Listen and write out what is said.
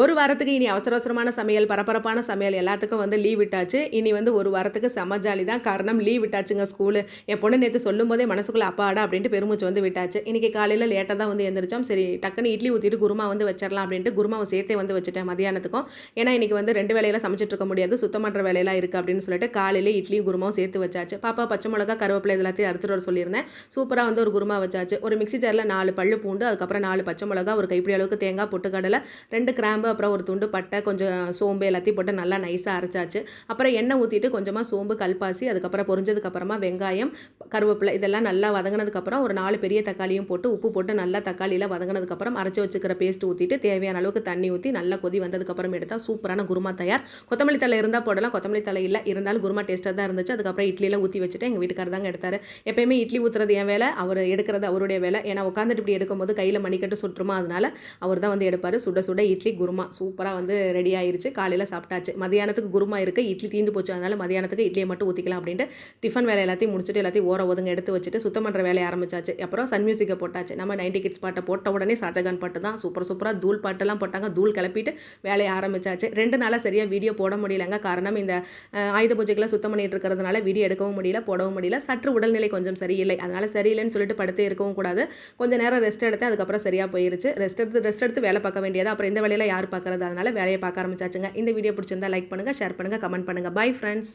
ஒரு வாரத்துக்கு இனி அவசர அவசரமான சமையல் பரபரப்பான சமையல் எல்லாத்துக்கும் வந்து லீவ் விட்டாச்சு. இனி வந்து ஒரு வாரத்துக்கு சமஜாலி தான். காரணம் லீவ் விட்டாச்சுங்க ஸ்கூலு என் பொண்ணு நேற்று சொல்லும் போதே மனசுக்குள்ள அப்பாடா அப்படின்ட்டு பெருமூச்சு வந்து விட்டாச்சு. இன்னைக்கு காலையில் லேட்டாக தான் வந்து எழுந்திரிச்சோம் சரி டக்குன்னு இட்லி ஊற்றிட்டு குருமா வந்து வச்சிடலாம் அப்படின்ட்டு குருமாவை சேர்த்தே வந்து வச்சுட்டேன் மதியானத்துக்கும். ஏன்னா இன்னைக்கு வந்து ரெண்டு வேலையில சமைச்சிட்டு இருக்க முடியாது. சுத்தம் பண்ணுற வேலையெல்லாம் இருக்குது அப்படின்னு சொல்லிட்டு காலையில் இட்லியும் குருமாவும் சேர்த்து வச்சாச்சு. பாப்பா பச்சை மிளகா கருவேப்பிலை எல்லாத்தையும் அறுத்துட்டு வர சொல்லியிருந்தேன். சூப்பராக வந்து ஒரு குருமா வச்சாச்சு. ஒரு மிக்ஸி ஜாரில் நாலு பல்லு பூண்டு அதுக்கப்புறம் நாலு பச்சை மிளகா ஒரு கைப்பிடி அளவுக்கு தேங்காய் பொட்டுக்கடலை ரெண்டு கிராம்பு அப்புறம் ஒரு துண்டு பட்டை கொஞ்சம் சோம்பு எல்லாத்தையும் போட்டு நல்லா நைஸாக அரைச்சாச்சு. அப்புறம் எண்ணெய் ஊற்றிட்டு கொஞ்சமாக சோம்பு கல்பாசி அதுக்கப்புறம் பொரிஞ்சதுக்கப்புறமா வெங்காயம் கருவேப்பிலை இதெல்லாம் நல்லா வதங்கினதுக்கப்புறம் ஒரு நாலு பெரிய தக்காளியும் போட்டு உப்பு போட்டு நல்லா தக்காளியில் வதங்கினதுக்கப்புறம் அரைச்சி வச்சுக்கிற பேஸ்ட் ஊற்றிட்டு தேவையான அளவுக்கு தண்ணி ஊற்றி நல்லா கொதி வந்ததுக்கப்புறம் எடுத்தால் சூப்பரான குருமா தயார். கொத்தமல்லி தலை இருந்தால் போடலாம். கொத்தமல்லி தலை இல்லை இருந்தாலும் குருமா டேஸ்ட்டாக தான் இருந்துச்சு. அதுக்கப்புறம் இட்லியில் ஊற்றி வச்சுட்டு எங்கள் வீட்டுக்காரர் தாங்க எடுத்தார். எப்பயுமே இட்லி ஊற்றுறது என் வேலை அவர் எடுக்கிறது அவருடைய வேலை. ஏன்னா உட்காந்துட்டு இப்படி எடுக்கும்போது கையில் மணிக்கட்டு சுற்றுமா அதனால அவர் தான் வந்து எடுப்பார். சுட சுட இட்லி குருமா சூப்பராக வந்து ரெடி ஆயிருச்சு. காலையில் சாப்பிட்டாச்சு. மதியானத்துக்கு குருமா இருக்குது இட்லி தீந்து போச்சு. அதனால மதியானத்துக்கு இட்லியை மட்டும் ஊற்றிக்கலாம் அப்படின்ட்டு டிஃபன் வேலை எல்லாத்தையும் முடிச்சுட்டு எல்லாத்தையும் ஓர ஒதுங்க எடுத்து வச்சுட்டு சுத்தம் பண்ணுற வேலையை ஆரம்பிச்சாச்சு. அப்புறம் சன் மியூசிக்கை போட்டாச்சு. நம்ம நைன்டி கிட்ஸ் பாட்டை போட்ட உடனே ஷாஜகான் பாட்டு தான். சூப்பர் சூப்பராக தூள் பாட்டெல்லாம் போட்டாங்க. தூள் கிளப்பிட்டு வேலையை ஆரம்பிச்சாச்சு. ரெண்டு நாளாக சரியாக வீடியோ போட முடியலங்க. காரணம் இந்த ஆயுத பூஜைக்கெல்லாம் சுத்தம் பண்ணிட்டு இருக்கிறதுனால வீடியோ எடுக்கவும் முடியல போடவும் முடியல. சற்று உடல்நிலை கொஞ்சம் சரியில்லை. அதனால் சரியில்லைன்னு சொல்லிட்டு படுத்தே இருக்கவும் கூடாது. கொஞ்சம் நேரம் ரெஸ்ட் எடுத்தேன் அதுக்கப்புறம் சரியாக போயிருச்சு. ரெஸ்ட் எடுத்து ரெஸ்ட் எடுத்து வேலை பார்க்க வேண்டியது? அப்புறம் இந்த வேலையில யார் பார்க்கறது அதனால வேலையை பார்க்க ஆரம்பிச்சாச்சுங்க. இந்த வீடியோ பிடிச்சிருந்தா லைக் பண்ணுங்கள் ஷேர் பண்ணுங்கள் கமெண்ட் பண்ணுங்கள் பை ஃப்ரெண்ட்ஸ்